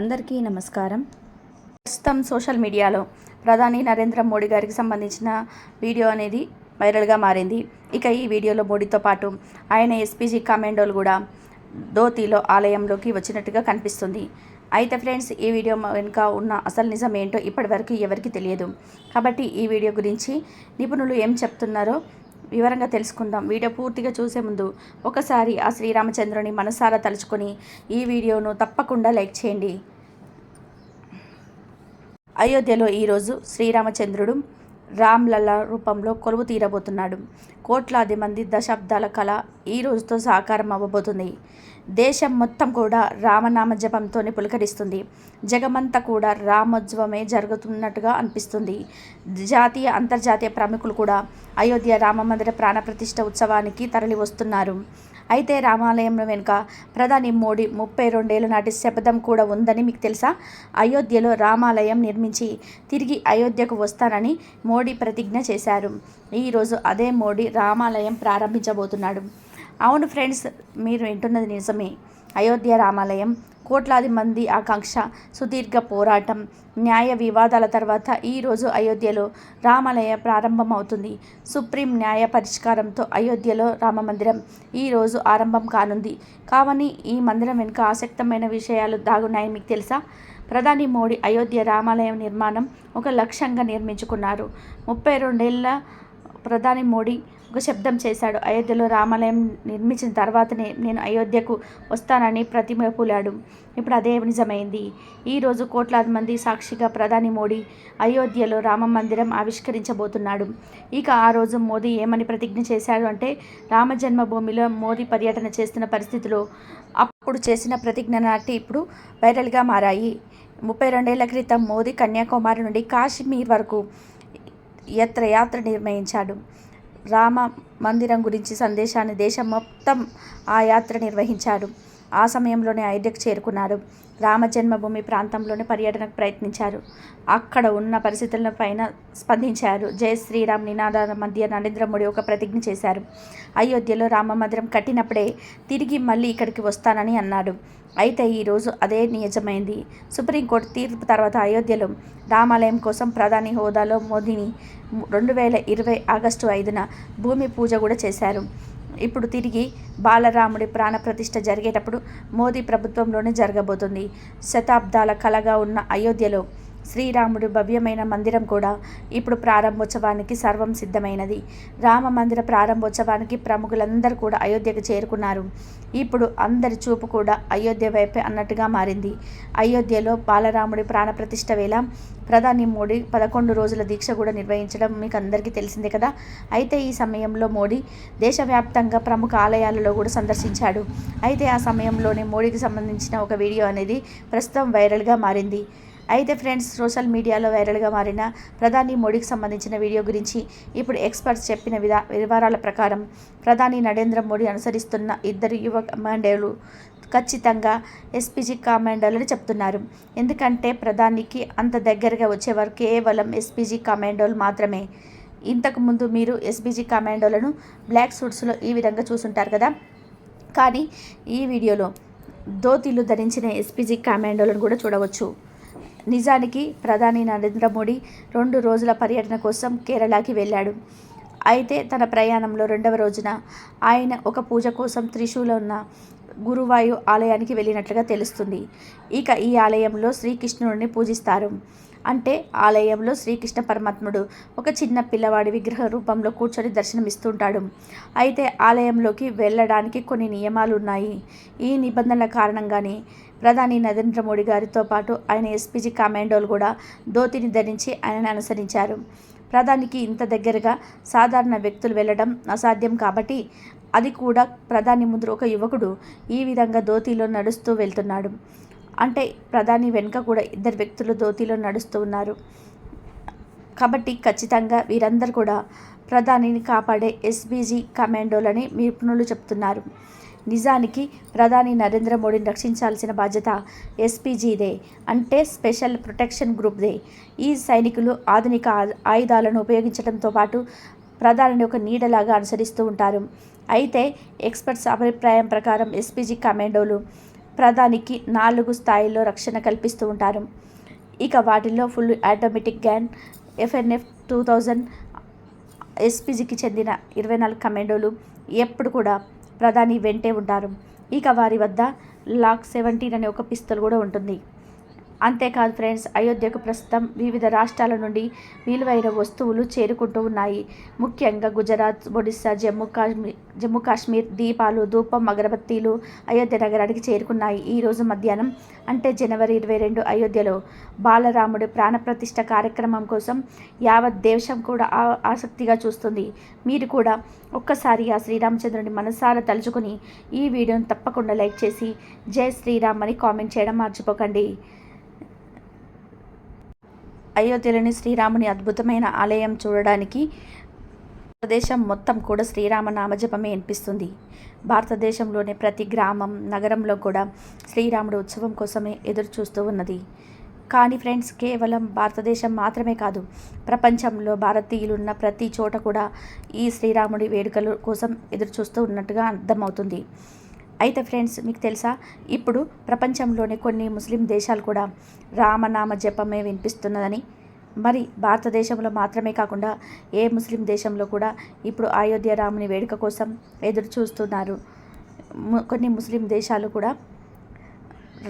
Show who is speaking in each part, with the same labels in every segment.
Speaker 1: అందరికీ నమస్కారం. ప్రస్తుతం సోషల్ మీడియాలో ప్రధాని నరేంద్ర మోడీ గారికి సంబంధించిన వీడియో అనేది వైరల్గా మారింది. ఇక ఈ వీడియోలో మోడీతో పాటు ఆయన ఎస్పీజీ కమాండోలు కూడా ధోతిలో ఆలయంలోకి వచ్చినట్టుగా కనిపిస్తుంది. అయితే ఫ్రెండ్స్ ఈ వీడియో వెనుక ఉన్న అసలు నిజం ఏంటో ఇప్పటివరకు ఎవరికి తెలియదు. కాబట్టి ఈ వీడియో గురించి నిపుణులు ఏం చెప్తున్నారో వివరంగా తెలుసుకుందాం. వీడియో పూర్తిగా చూసే ముందు ఒకసారి ఆ శ్రీరామచంద్రుని మనసారా తలుచుకొని ఈ వీడియోను తప్పకుండా లైక్ చేయండి. అయోధ్యలో ఈరోజు శ్రీరామచంద్రుడు రామ్లల రూపంలో కొలువు తీరబోతున్నాడు. కోట్లాది మంది దశాబ్దాల కళ ఈ రోజుతో సాకారం అవ్వబోతుంది. దేశం మొత్తం కూడా రామనామ జపంతోనే పులకరిస్తుంది. జగమంతా కూడా రామోత్సవమే జరుగుతున్నట్టుగా అనిపిస్తుంది. జాతీయ అంతర్జాతీయ ప్రముఖులు కూడా అయోధ్య రామ మందిర ప్రాణప్రతిష్ఠ ఉత్సవానికి తరలి వస్తున్నారు అయితే రామాలయం వెనుక ప్రధాని మోడీ ముప్పై రెండేళ్ళ నాటి శపథం కూడా ఉందని మీకు తెలుసా? అయోధ్యలో రామాలయం నిర్మించి తిరిగి అయోధ్యకు వస్తానని మోడీ ప్రతిజ్ఞ చేశారు. ఈరోజు అదే మోడీ రామాలయం ప్రారంభించబోతున్నాడు. అవును ఫ్రెండ్స్ మీరు వింటున్నది నిజమే. అయోధ్య రామాలయం కోట్లాది మంది ఆకాంక్ష సుదీర్ఘ పోరాటం న్యాయ వివాదాల తర్వాత ఈరోజు అయోధ్యలో రామాలయ ప్రారంభమవుతుంది. సుప్రీం న్యాయ పరిష్కారంతో అయోధ్యలో రామమందిరం ఈరోజు ఆరంభం కానుంది. కావని ఈ మందిరం వెనుక ఆసక్తమైన విషయాలు దాగున్నాయి మీకు తెలుసా? ప్రధాని మోడీ అయోధ్య రామాలయం నిర్మాణం ఒక లక్ష్యంగా నిర్మించుకున్నారు. ముప్పై రెండేళ్ళ ప్రధాని మోడీ ఒక శబ్దం చేశాడు. అయోధ్యలో రామాలయం నిర్మించిన తర్వాతనే నేను అయోధ్యకు వస్తానని ప్రతిమ పూలాడు. ఇప్పుడు అదే నిజమైంది. ఈరోజు కోట్లాది మంది సాక్షిగా ప్రధాని మోడీ అయోధ్యలో రామ మందిరం ఆవిష్కరించబోతున్నాడు. ఇక ఆ రోజు మోదీ ఏమని ప్రతిజ్ఞ చేశాడు అంటే రామ జన్మభూమిలో మోదీ పర్యటన చేస్తున్న పరిస్థితిలో అప్పుడు చేసిన ప్రతిజ్ఞ నాటి ఇప్పుడు వైరల్గా మారాయి. ముప్పై రెండేళ్ళ క్రితం మోదీ కన్యాకుమారి నుండి కాశ్మీర్ వరకు యాత్ర యాత్ర రామ మందిరం గురించి సందేశాన్ని దేశం మొత్తం ఆ యాత్ర నిర్వహించాడు. ఆ సమయంలోనే అయోధ్యకు చేరుకున్నారు రామ జన్మభూమి ప్రాంతంలోనే పర్యటనకు ప్రయత్నించారు. అక్కడ ఉన్న పరిస్థితుల పైన స్పందించారు. జయ శ్రీరామ్ నినాదాల మధ్య నరేంద్ర మోడీ ఒక ప్రతిజ్ఞ చేశారు. అయోధ్యలో రామ మందిరం కట్టినప్పుడే తిరిగి మళ్ళీ ఇక్కడికి వస్తానని అన్నాడు. అయితే ఈరోజు అదే నిజమైంది. సుప్రీంకోర్టు తీర్పు తర్వాత అయోధ్యలో రామాలయం కోసం ప్రధాని హోదాలో మోదీని రెండు వేల ఇరవై ఆగస్టు ఐదున భూమి పూజ కూడా చేశారు. ఇప్పుడు తిరిగి బాలరాముడి ప్రాణప్రతిష్ఠ జరిగేటప్పుడు మోదీ ప్రభుత్వంలోనే జరగబోతుంది. శతాబ్దాల కలగా ఉన్న అయోధ్యలో శ్రీరాముడు భవ్యమైన మందిరం కూడా ఇప్పుడు ప్రారంభోత్సవానికి సర్వం సిద్ధమైనది. రామ మందిర ప్రారంభోత్సవానికి ప్రముఖులందరూ కూడా అయోధ్యకు చేరుకున్నారు. ఇప్పుడు అందరి చూపు కూడా అయోధ్య వైపే అన్నట్టుగా మారింది. అయోధ్యలో బాలరాముడి ప్రాణప్రతిష్ఠ వేళ ప్రధాని మోడీ పదకొండు రోజుల దీక్ష కూడా నిర్వహించడం మీకు అందరికీ తెలిసిందే కదా? అయితే ఈ సమయంలో మోడీ దేశవ్యాప్తంగా ప్రముఖ ఆలయాలలో కూడా సందర్శించాడు. అయితే ఆ సమయంలోనే మోడీకి సంబంధించిన ఒక వీడియో అనేది ప్రస్తుతం వైరల్గా మారింది. అయితే ఫ్రెండ్స్ సోషల్ మీడియాలో వైరల్గా మారిన ప్రధాని మోడీకి సంబంధించిన వీడియో గురించి ఇప్పుడు ఎక్స్పర్ట్స్ చెప్పిన విధా వివరాల ప్రకారం ప్రధాని నరేంద్ర మోడీ అనుసరిస్తున్న ఇద్దరు యువ కమాండోలు ఖచ్చితంగా ఎస్పీజీ కమాండోలని చెప్తున్నారు. ఎందుకంటే ప్రధానికి అంత దగ్గరగా వచ్చేవారు కేవలం ఎస్పీజీ కమాండోలు మాత్రమే. ఇంతకుముందు మీరు ఎస్పిజి కమాండోలను బ్లాక్ సూట్స్లో ఈ విధంగా చూసుంటారు కదా? కానీ ఈ వీడియోలో ధోతీలు ధరించిన ఎస్పీజీ కమాండోలను కూడా చూడవచ్చు. నిజానికి ప్రధాని నరేంద్ర మోడీ రెండు రోజుల పర్యటన కోసం కేరళకి వెళ్ళాడు. అయితే తన ప్రయాణంలో రెండవ రోజున ఆయన ఒక పూజ కోసం త్రిశూల ఉన్న గురువాయు ఆలయానికి వెళ్ళినట్లుగా తెలుస్తుంది. ఇక ఈ ఆలయంలో శ్రీకృష్ణుడిని పూజిస్తారు. అంటే ఆలయంలో శ్రీకృష్ణ పరమాత్ముడు ఒక చిన్న పిల్లవాడి విగ్రహ రూపంలో కూర్చొని దర్శనమిస్తుంటాడు. అయితే ఆలయంలోకి వెళ్ళడానికి కొన్ని నియమాలు ఉన్నాయి ఈ నిబంధనల కారణంగానే ప్రధాని నరేంద్ర మోడీ గారితో పాటు ఆయన ఎస్పీజీ కమాండోలు కూడా ధోతిని ధరించి ఆయనను అనుసరించారు. ప్రధానికి ఇంత దగ్గరగా సాధారణ వ్యక్తులు వెళ్ళడం అసాధ్యం కాబట్టి అది కూడా ప్రధాని ముందు ఒక యువకుడు ఈ విధంగా ధోతిలో నడుస్తూ వెళ్తున్నాడు. అంటే ప్రధాని వెనుక కూడా ఇద్దరు వ్యక్తులు ధోతిలో నడుస్తూ ఉన్నారు. కాబట్టి ఖచ్చితంగా వీరందరూ కూడా ప్రధానిని కాపాడే ఎస్బీజీ కమాండోలని నిపుణులు చెప్తున్నారు. నిజానికి ప్రధాని నరేంద్ర మోడీని రక్షించాల్సిన బాధ్యత ఎస్పీజీదే అంటే స్పెషల్ ప్రొటెక్షన్ గ్రూప్దే. ఈ సైనికులు ఆధునిక ఆయుధాలను ఉపయోగించడంతో పాటు ప్రధానిని ఒక నీడలాగా అనుసరిస్తూ ఉంటారు. అయితే ఎక్స్పర్ట్స్ అభిప్రాయం ప్రకారం ఎస్పీజీ కమాండోలు ప్రధానికి నాలుగు స్థాయిల్లో రక్షణ కల్పిస్తూ ఉంటారు. ఇక వాటిల్లో full automatic gun F N F two thousand ఎస్పీజీకి చెందిన ఇరవై నాలుగు కమాండోలు ఎప్పుడు కూడా ప్రధాని వెంటే ఉంటారు. ఇక వారి వద్ద లాక్ సెవెంటీన్ అనే ఒక పిస్తల్ కూడా ఉంటుంది. అంతేకాదు ఫ్రెండ్స్ అయోధ్యకు ప్రస్తుతం వివిధ రాష్ట్రాల నుండి విలువైన వస్తువులు చేరుకుంటూ ఉన్నాయి. ముఖ్యంగా గుజరాత్ ఒడిస్సా జమ్మూ కాశ్మీర్ జమ్మూ కాశ్మీర్ దీపాలు ధూపం అగరబత్తీలు అయోధ్య నగరానికి చేరుకున్నాయి. ఈరోజు మధ్యాహ్నం అంటే జనవరి ఇరవై రెండు అయోధ్యలో బాలరాముడి ప్రాణప్రతిష్ఠ కార్యక్రమం కోసం యావత్ దేశం కూడా ఆసక్తిగా చూస్తుంది. మీరు కూడా ఒక్కసారి ఆ శ్రీరామచంద్రుని మనసారా తలుచుకుని ఈ వీడియోను తప్పకుండా లైక్ చేసి జై శ్రీరామ్ అని కామెంట్ చేయడం మర్చిపోకండి. అయోధ్యలోని శ్రీరాముని అద్భుతమైన ఆలయం చూడడానికి ప్రదేశం మొత్తం కూడా శ్రీరామ నామజపమే అనిపిస్తుంది. భారతదేశంలోని ప్రతి గ్రామం నగరంలో కూడా శ్రీరాముడు ఉత్సవం కోసమే ఎదురు చూస్తూ ఉన్నది. కానీ ఫ్రెండ్స్ కేవలం భారతదేశం మాత్రమే కాదు ప్రపంచంలో భారతీయులున్న ప్రతి చోట కూడా ఈ శ్రీరాముడి వేడుకల కోసం ఎదురు చూస్తూ ఉన్నట్టుగా అర్థమవుతుంది. అయితే ఫ్రెండ్స్ మీకు తెలుసా? ఇప్పుడు ప్రపంచంలోని కొన్ని ముస్లిం దేశాలు కూడా రామనామ జపమే వినిపిస్తున్నదని. మరి భారతదేశంలో మాత్రమే కాకుండా ఏ ముస్లిం దేశంలో కూడా ఇప్పుడు అయోధ్య రాముని వేడుక కోసం ఎదురు చూస్తున్నారు. కొన్ని ముస్లిం దేశాలు కూడా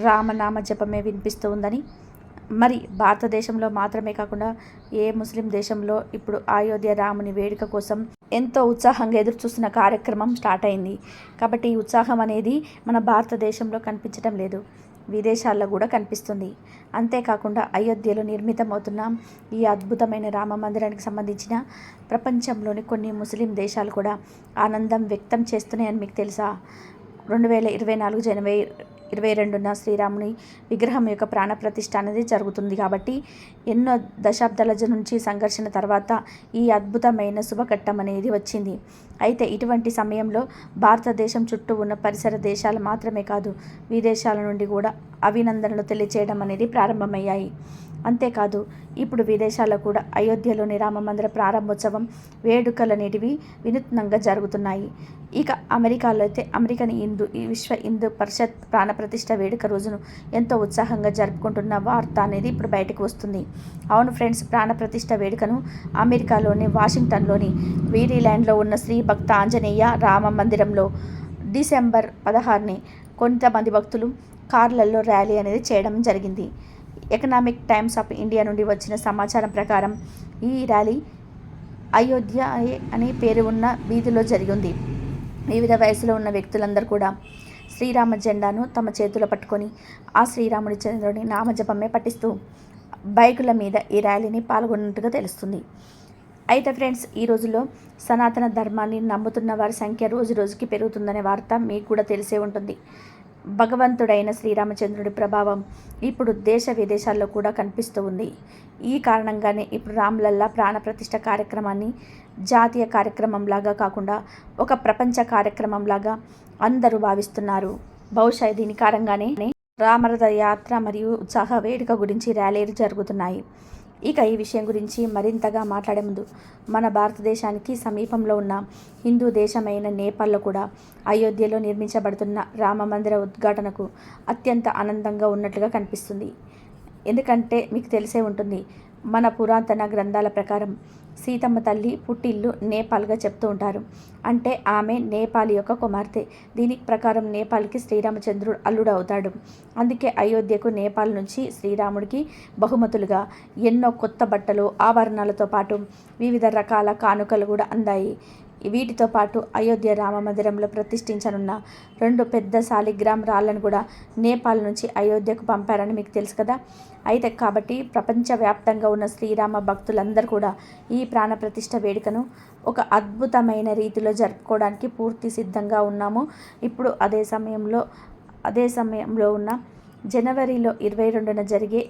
Speaker 1: రామనామ జపమే వినిపిస్తూ ఉందని. మరి భారతదేశంలో మాత్రమే కాకుండా ఏ ముస్లిం దేశంలో ఇప్పుడు అయోధ్య రాముని వేడుక కోసం ఎంతో ఉత్సాహంగా ఎదురుచూస్తున్న కార్యక్రమం స్టార్ట్ అయింది. కాబట్టి ఈ ఉత్సాహం అనేది మన భారతదేశంలో కనిపించడం లేదు. విదేశాల్లో కూడా కనిపిస్తుంది. అంతేకాకుండా అయోధ్యలో నిర్మితమవుతున్న ఈ అద్భుతమైన రామ మందిరానికి సంబంధించిన ప్రపంచంలోని కొన్ని ముస్లిం దేశాలు కూడా ఆనందం వ్యక్తం చేస్తున్నాయని మీకు తెలుసా? రెండు వేల ఇరవై నాలుగు జనవరి ఇరవై రెండున శ్రీరాముని విగ్రహం యొక్క ప్రాణప్రతిష్ఠ అనేది జరుగుతుంది కాబట్టి ఎన్నో దశాబ్దాల నుంచి సంఘర్షణ తర్వాత ఈ అద్భుతమైన శుభఘట్టం అనేది వచ్చింది. అయితే ఇటువంటి సమయంలో భారతదేశం చుట్టూ ఉన్న పరిసర దేశాలు మాత్రమే కాదు విదేశాల నుండి కూడా అభినందనలు తెలియచేయడం అనేది ప్రారంభమయ్యాయి. అంతేకాదు ఇప్పుడు విదేశాల్లో కూడా అయోధ్యలోని రామమందిర ప్రారంభోత్సవం వేడుకలు అనేటివి వినూత్నంగా జరుగుతున్నాయి. ఇక అమెరికాలో అయితే అమెరికన్ హిందూ ఈ విశ్వ హిందూ పరిషత్ ప్రాణప్రతిష్ఠ వేడుక రోజును ఎంతో ఉత్సాహంగా జరుపుకుంటున్న వార్త అనేది ఇప్పుడు బయటకు వస్తుంది. అవును ఫ్రెండ్స్ ప్రాణప్రతిష్ఠ వేడుకను అమెరికాలోని వాషింగ్టన్లోని వీరీల్యాండ్లో ఉన్న శ్రీ భక్త ఆంజనేయ రామ మందిరంలో డిసెంబర్ పదహారుని కొంతమంది భక్తులు కార్లలో ర్యాలీ అనేది చేయడం జరిగింది. ఎకనామిక్ టైమ్స్ ఆఫ్ ఇండియా నుండి వచ్చిన సమాచారం ప్రకారం ఈ ర్యాలీ అయోధ్య అనే పేరు ఉన్న వీధిలో జరిగింది. వివిధ వయసులో ఉన్న వ్యక్తులందరూ కూడా శ్రీరామ జెండాను తమ చేతిలో పట్టుకొని ఆ శ్రీరాముడి చంద్రుని నామజపమే పట్టిస్తూ బైకుల మీద ఈ ర్యాలీని పాల్గొన్నట్టుగా తెలుస్తుంది. అయితే ఫ్రెండ్స్ ఈ రోజుల్లో సనాతన ధర్మాన్ని నమ్ముతున్న వారి సంఖ్య రోజు రోజుకి పెరుగుతుందనే వార్త మీకు కూడా తెలిసే ఉంటుంది. భగవంతుడైన శ్రీరామచంద్రుడి ప్రభావం ఇప్పుడు దేశ విదేశాల్లో కూడా కనిపిస్తూ ఉంది. ఈ కారణంగానే ఇప్పుడు రామ్లల్లా ప్రాణప్రతిష్ఠ కార్యక్రమాన్ని జాతీయ కార్యక్రమంలాగా కాకుండా ఒక ప్రపంచ కార్యక్రమంలాగా అందరూ భావిస్తున్నారు. బహుశా దీని కారణంగానే రామరథ యాత్ర మరియు ఉత్సాహ వేడుక గురించి ర్యాలీలు జరుగుతున్నాయి. ఇక ఈ విషయం గురించి మరింతగా మాట్లాడే ముందు మన భారతదేశానికి సమీపంలో ఉన్న హిందూ దేశమైన నేపాల్లో కూడా అయోధ్యలో నిర్మించబడుతున్న రామ మందిర ఉద్ఘాటనకు అత్యంత ఆనందంగా ఉన్నట్లుగా కనిపిస్తుంది. ఎందుకంటే మీకు తెలిసే ఉంటుంది మన పురాతన గ్రంథాల ప్రకారం సీతమ్మ తల్లి పుట్టిల్లు నేపాల్గా చెప్తూ ఉంటారు. అంటే ఆమె నేపాల్ యొక్క కుమార్తె. దీని ప్రకారం నేపాల్కి శ్రీరామచంద్రుడు అల్లుడు అవుతాడు అందుకే అయోధ్యకు నేపాల్ నుంచి శ్రీరాముడికి బహుమతులుగా ఎన్నో కొత్త బట్టలు ఆభరణాలతో పాటు వివిధ రకాల కానుకలు కూడా అందాయి. వీటితో పాటు అయోధ్య రామ మందిరంలో ప్రతిష్ఠించనున్న రెండు పెద్ద సాలిగ్రామ్ రాళ్ళను కూడా నేపాల్ నుంచి అయోధ్యకు పంపారని మీకు తెలుసు కదా. అయితే కాబట్టి ప్రపంచవ్యాప్తంగా ఉన్న శ్రీరామ భక్తులందరూ కూడా ఈ ప్రాణ ప్రతిష్ఠ వేడుకను ఒక అద్భుతమైన రీతిలో జరుపుకోవడానికి పూర్తి సిద్ధంగా ఉన్నాము. ఇప్పుడు అదే సమయంలో అదే సమయంలో ఉన్న జనవరిలో ఇరవై రెండున జరిగే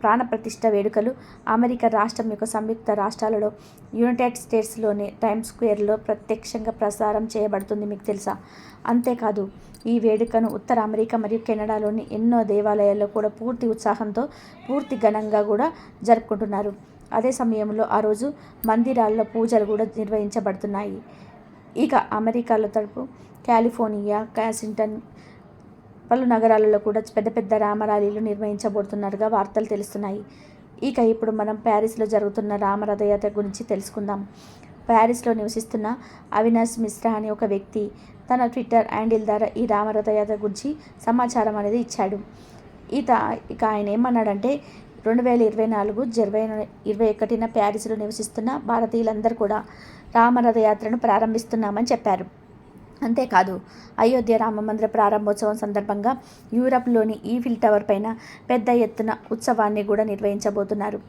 Speaker 1: ప్రాణప్రతిష్ఠ వేడుకలు అమెరికా రాష్ట్రం యొక్క సంయుక్త రాష్ట్రాలలో యునైటెడ్ స్టేట్స్లోని టైమ్ స్క్వేర్లో ప్రత్యక్షంగా ప్రసారం చేయబడుతుంది మీకు తెలుసా? అంతేకాదు ఈ వేడుకను ఉత్తర అమెరికా మరియు కెనడాలోని ఎన్నో దేవాలయాల్లో కూడా పూర్తి ఉత్సాహంతో పూర్తి ఘనంగా కూడా జరుపుకుంటున్నారు. అదే సమయంలో ఆ రోజు మందిరాల్లో పూజలు కూడా నిర్వహించబడుతున్నాయి. ఇక అమెరికాలో తరపు కాలిఫోర్నియా క్యాసింటన్ పలు నగరాలలో కూడా పెద్ద పెద్ద రామరాలీలు నిర్వహించబోతున్నట్టుగా వార్తలు తెలుస్తున్నాయి. ఇక ఇప్పుడు మనం ప్యారిస్లో జరుగుతున్న రామరథయాత్ర గురించి తెలుసుకుందాం. ప్యారిస్లో నివసిస్తున్న అవినాష్ మిశ్రా అనే ఒక వ్యక్తి తన ట్విట్టర్ హ్యాండిల్ ద్వారా ఈ రామరథయాత్ర గురించి సమాచారం అనేది ఇచ్చాడు. ఈత ఇక ఆయన ఏమన్నాడంటే రెండు వేల ఇరవై నాలుగు జనవరి ఇరవై ఒకటిన ప్యారిస్లో నివసిస్తున్న భారతీయులందరూ కూడా రామరథయాత్రను ప్రారంభిస్తున్నామని చెప్పారు. అంతేకాదు అయోధ్య రామ మందిర ప్రారంభోత్సవం సందర్భంగా యూరప్లోని ఈఫిల్ టవర్ పైన పెద్ద ఎత్తున ఉత్సవాన్ని కూడా నిర్వహించబోతున్నారు.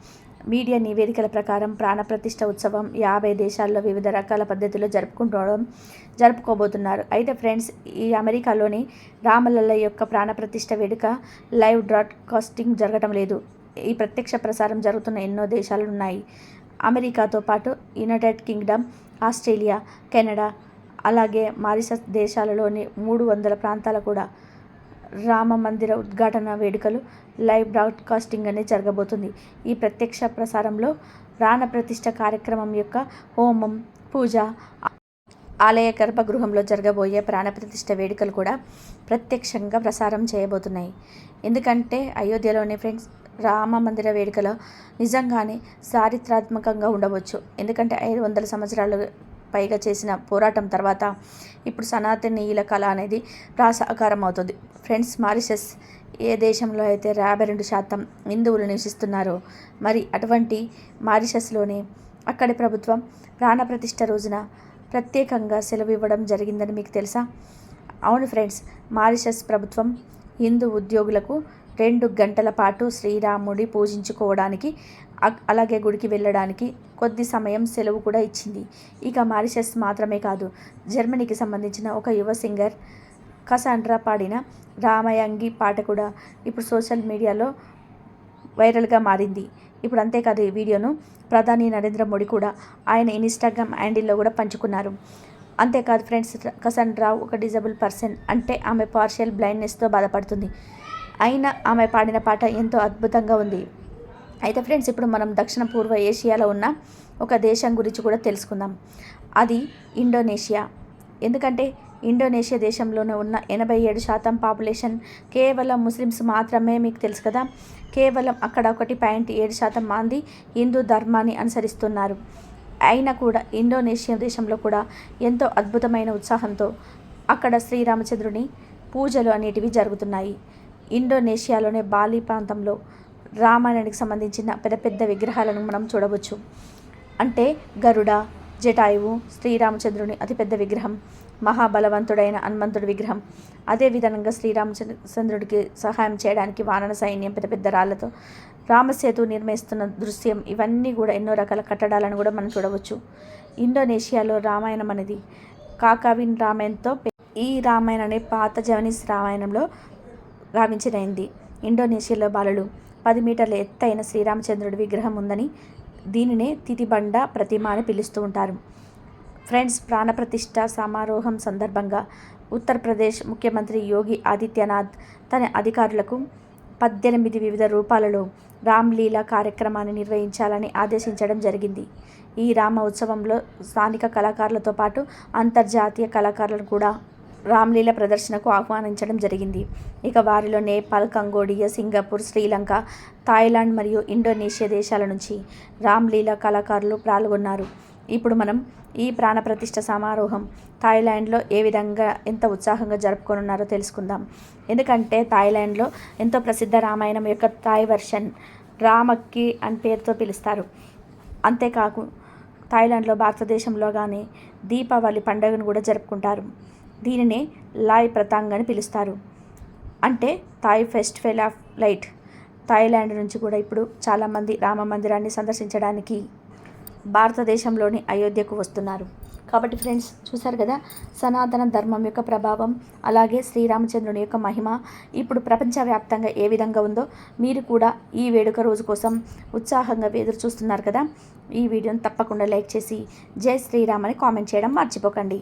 Speaker 1: మీడియా నివేదికల ప్రకారం ప్రాణప్రతిష్ఠ ఉత్సవం యాభై దేశాల్లో వివిధ రకాల పద్ధతిలో జరుపుకుంటడం జరుపుకోబోతున్నారు. అయితే ఫ్రెండ్స్ ఈ అమెరికాలోని రామలల్ల యొక్క ప్రాణప్రతిష్ఠ వేడుక లైవ్ బ్రాడ్కాస్టింగ్ జరగటం లేదు. ఈ ప్రత్యక్ష ప్రసారం జరుగుతున్న ఎన్నో దేశాలు ఉన్నాయి అమెరికాతో పాటు యునైటెడ్ కింగ్డమ్ ఆస్ట్రేలియా కెనడా అలాగే మారిషస్ దేశాలలోని మూడు వందల ప్రాంతాల కూడా రామ మందిర ఉద్ఘాటన వేడుకలు లైవ్ బ్రాడ్కాస్టింగ్ అనేది జరగబోతుంది. ఈ ప్రత్యక్ష ప్రసారంలో ప్రాణ ప్రతిష్ట కార్యక్రమం యొక్క హోమం పూజ ఆలయ గర్భగృహంలో జరగబోయే ప్రాణప్రతిష్ఠ వేడుకలు కూడా ప్రత్యక్షంగా ప్రసారం చేయబోతున్నాయి. ఎందుకంటే అయోధ్యలోని ఫ్రెండ్స్ రామ మందిర వేడుకలో నిజంగానే చారిత్రాత్మకంగా ఉండవచ్చు. ఎందుకంటే ఐదు వందల సంవత్సరాలు పైగా చేసిన పోరాటం తర్వాత ఇప్పుడు సనాతనీయుల కళ అనేది ప్రాసాకారం అవుతుంది ఫ్రెండ్స్ మారిషస్ ఏ దేశంలో అయితే యాభై రెండు శాతం హిందువులు నివసిస్తున్నారో మరి అటువంటి మారిషస్లోనే అక్కడి ప్రభుత్వం ప్రాణప్రతిష్ఠ రోజున ప్రత్యేకంగా సెలవు ఇవ్వడం జరిగిందని మీకు తెలుసా? అవును ఫ్రెండ్స్ మారిషస్ ప్రభుత్వం హిందూ ఉద్యోగులకు రెండు గంటల పాటు శ్రీరాముడి పూజించుకోవడానికి అలాగే గుడికి వెళ్ళడానికి కొద్ది సమయం సెలవు కూడా ఇచ్చింది. ఇక మారిషస్ మాత్రమే కాదు జర్మనీకి సంబంధించిన ఒక యువ సింగర్ కసాండ్రా పాడిన రామయంగి పాట కూడా ఇప్పుడు సోషల్ మీడియాలో వైరల్గా మారింది. ఇప్పుడు అంతేకాదు ఈ వీడియోను ప్రధాని నరేంద్ర మోడీ కూడా ఆయన ఇన్స్టాగ్రామ్ హ్యాండిల్లో కూడా పంచుకున్నారు. అంతేకాదు ఫ్రెండ్స్ కసండ్రావ్ ఒక డిజబుల్ పర్సన్ అంటే ఆమె పార్షియల్ బ్లైండ్నెస్తో బాధపడుతుంది. అయినా ఆమె పాడిన పాట ఎంతో అద్భుతంగా ఉంది. అయితే ఫ్రెండ్స్ ఇప్పుడు మనం దక్షిణ పూర్వ ఏషియాలో ఉన్న ఒక దేశం గురించి కూడా తెలుసుకుందాం. అది ఇండోనేషియా. ఎందుకంటే ఇండోనేషియా దేశంలోనే ఉన్న ఎనభై ఏడు శాతం పాపులేషన్ కేవలం ముస్లిమ్స్ మాత్రమే మీకు తెలుసు కదా. కేవలం అక్కడ ఒకటి పాయింట్ ఏడు శాతం మంది హిందూ ధర్మాన్ని అనుసరిస్తున్నారు. అయినా కూడా ఇండోనేషియా దేశంలో కూడా ఎంతో అద్భుతమైన ఉత్సాహంతో అక్కడ శ్రీరామచంద్రుని పూజలు అనేటివి జరుగుతున్నాయి. ఇండోనేషియాలోనే బాలి ప్రాంతంలో రామాయణానికి సంబంధించిన పెద్ద పెద్ద విగ్రహాలను మనం చూడవచ్చు. అంటే గరుడ జటాయువు శ్రీరామచంద్రుని అతిపెద్ద విగ్రహం మహాబలవంతుడైన హనుమంతుడి విగ్రహం. అదేవిధంగా శ్రీరామచంద్రుడికి సహాయం చేయడానికి వానర సైన్యం పెద్ద పెద్ద రాళ్ళతో రామసేతు నిర్మిస్తున్న దృశ్యం ఇవన్నీ కూడా ఎన్నో రకాల కట్టడాలను కూడా మనం చూడవచ్చు. ఇండోనేషియాలో రామాయణం అనేది కాకావిన్ రామాయణంతో ఈ రామాయణ అనే పాత జవనీస్ రామాయణంలో గావించినైంది ఇండోనేషియాలో బాలలు పది మీటర్ల ఎత్తైన శ్రీరామచంద్రుడి విగ్రహం ఉందని దీనినే తితిబండ ప్రతిమ అని పిలుస్తూ ఉంటారు. ఫ్రెండ్స్ ప్రాణప్రతిష్ఠ సమారోహం సందర్భంగా ఉత్తరప్రదేశ్ ముఖ్యమంత్రి యోగి ఆదిత్యనాథ్ తన అధికారులకు పద్దెనిమిది వివిధ రూపాలలో రామ్లీలా కార్యక్రమాన్ని నిర్వహించాలని ఆదేశించడం జరిగింది. ఈ రామ ఉత్సవంలో స్థానిక కళాకారులతో పాటు అంతర్జాతీయ కళాకారులను కూడా రామ్లీల ప్రదర్శనకు ఆహ్వానించడం జరిగింది. ఇక వారిలో Nepal Cambodia Singapore Sri Lanka Thailand మరియు ఇండోనేషియా దేశాల నుంచి రామ్లీల కళాకారులు పాల్గొన్నారు. ఇప్పుడు మనం ఈ ప్రాణప్రతిష్ఠ సమారోహం థాయిలాండ్లో ఏ విధంగా ఎంత ఉత్సాహంగా జరుపుకొనున్నారో తెలుసుకుందాం. ఎందుకంటే థాయిలాండ్లో ఎంతో ప్రసిద్ధ రామాయణం యొక్క థాయ్ వర్షన్ రామక్కి అని పేరుతో పిలుస్తారు. అంతేకాకు థాయిలాండ్లో భారతదేశంలో కానీ దీపావళి పండుగను కూడా జరుపుకుంటారు. దీనినే లాయ్ ప్రతాంగ్ అని పిలుస్తారు. అంటే Thai festival of light. Thailand నుంచి కూడా ఇప్పుడు చాలామంది రామ మందిరాన్ని సందర్శించడానికి భారతదేశంలోని అయోధ్యకు వస్తున్నారు. కాబట్టి ఫ్రెండ్స్ చూసారు కదా? సనాతన ధర్మం యొక్క ప్రభావం అలాగే శ్రీరామచంద్రుని యొక్క మహిమ ఇప్పుడు ప్రపంచవ్యాప్తంగా ఏ విధంగా ఉందో మీరు కూడా ఈ వేడుక రోజు కోసం ఉత్సాహంగా ఎదురు చూస్తున్నారు కదా? ఈ వీడియోని తప్పకుండా లైక్ చేసి జై శ్రీరామ్ అని కామెంట్ చేయడం మర్చిపోకండి.